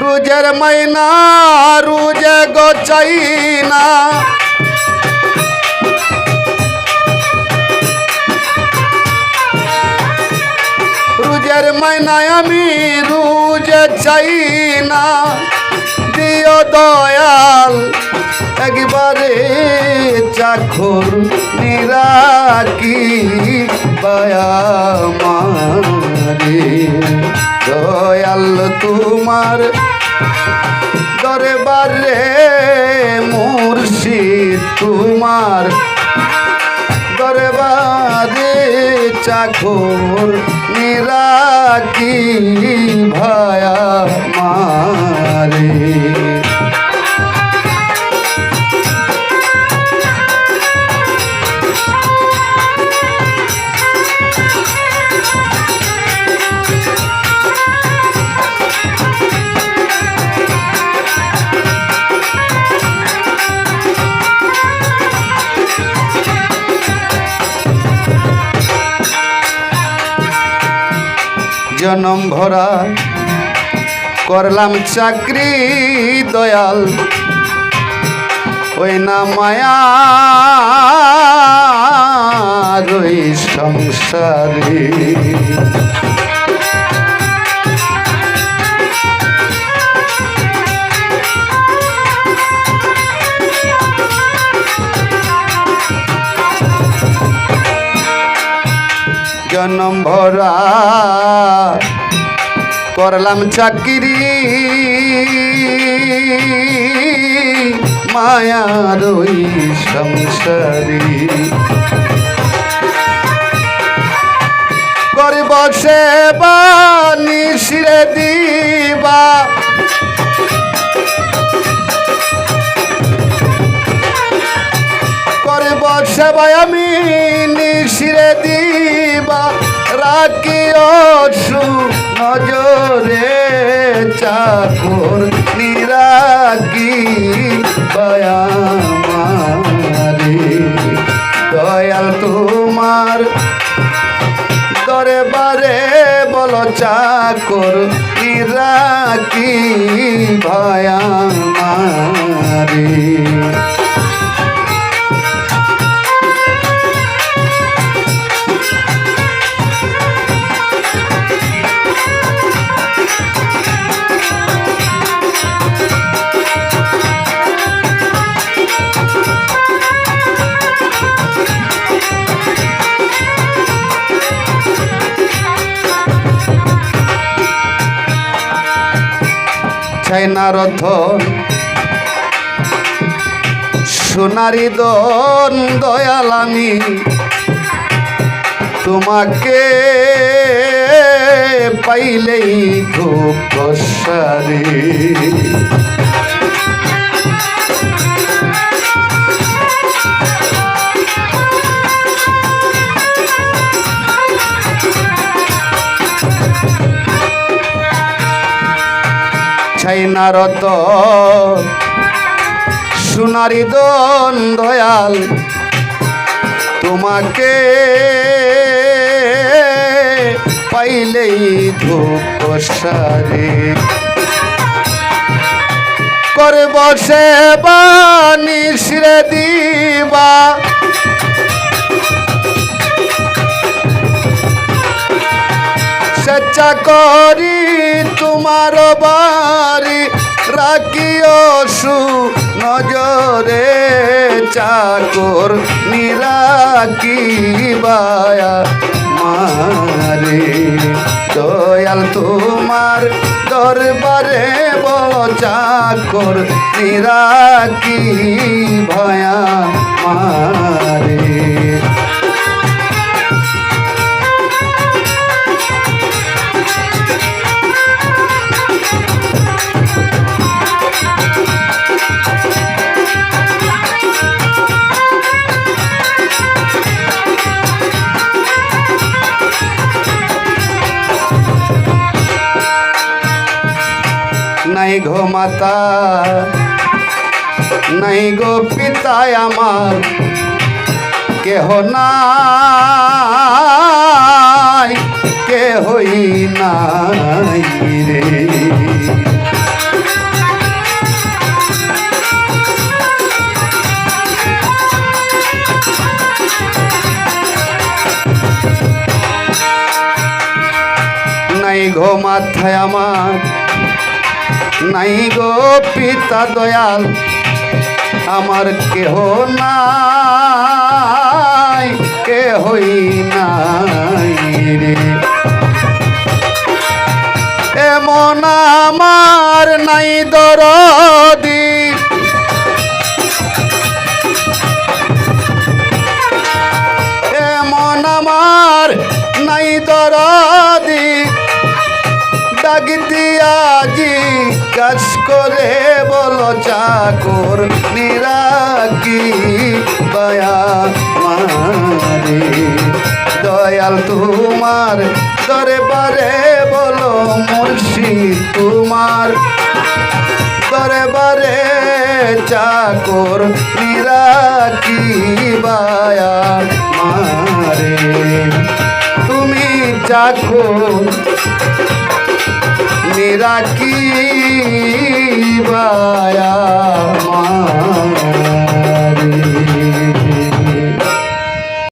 রুজের মাইনা রুজে গো চাইনা রুজের মাইনা আমি রুজে চাই না দিও দয়াল একবারে চাখর নিরাকি মারে। দয়াল তোমার দরবারে মুর্শিদ তোমার দরবারে চাকর নিরাকি ভায়া মারে। জনম ভরা। করলাম চাকরি দয়াল। ওই না মায়া রই সংসারে। জনম ভরা করলাম চাকরি। মায়ার ওই সংসারী। করব সেবা, নিশিরে দিবা। করব সেবায় আমি নিশিরে দিবা। রাখিও বয়ামারে দয়াল তোমার দরবারে বল চাকর নিরাকি ভয়ামারে? চাই না রথ। সোনারি দন দয়াল আমি তোমাকে পাইলেই খুব কষারে ছাই না রত সোনারি দন দয়াল তোমাকে পাইলেই ধূপ সারে। করে বসে দিবা স্বেচ্ছা করি তোমার বাড়ি। রাখিও সু নজরে চাকর নিরাকি বায়া মারে। দয়াল তোমার দরবারে বল চাকর নিরাকি ভয়া মারে। গো মাতা নাই গো পিতা আমার কেহ নাই কেহই নাই রে নাই ঘো মাথায় আমার নাই গো পিতা দয়াল আমার কেহ নাই কেহই নাই এমন আমার নাই দরদি ডাক দিয়াজি কাজ করে বলো চাকর নিরাকি দয়া মারে। দয়াল তোমার দরবারে বলো মুর্শিদ তোমার। দরবারে চাকর নিরাকি বায়া মারে। তুমি চাকর মনে রাখি বায়া মা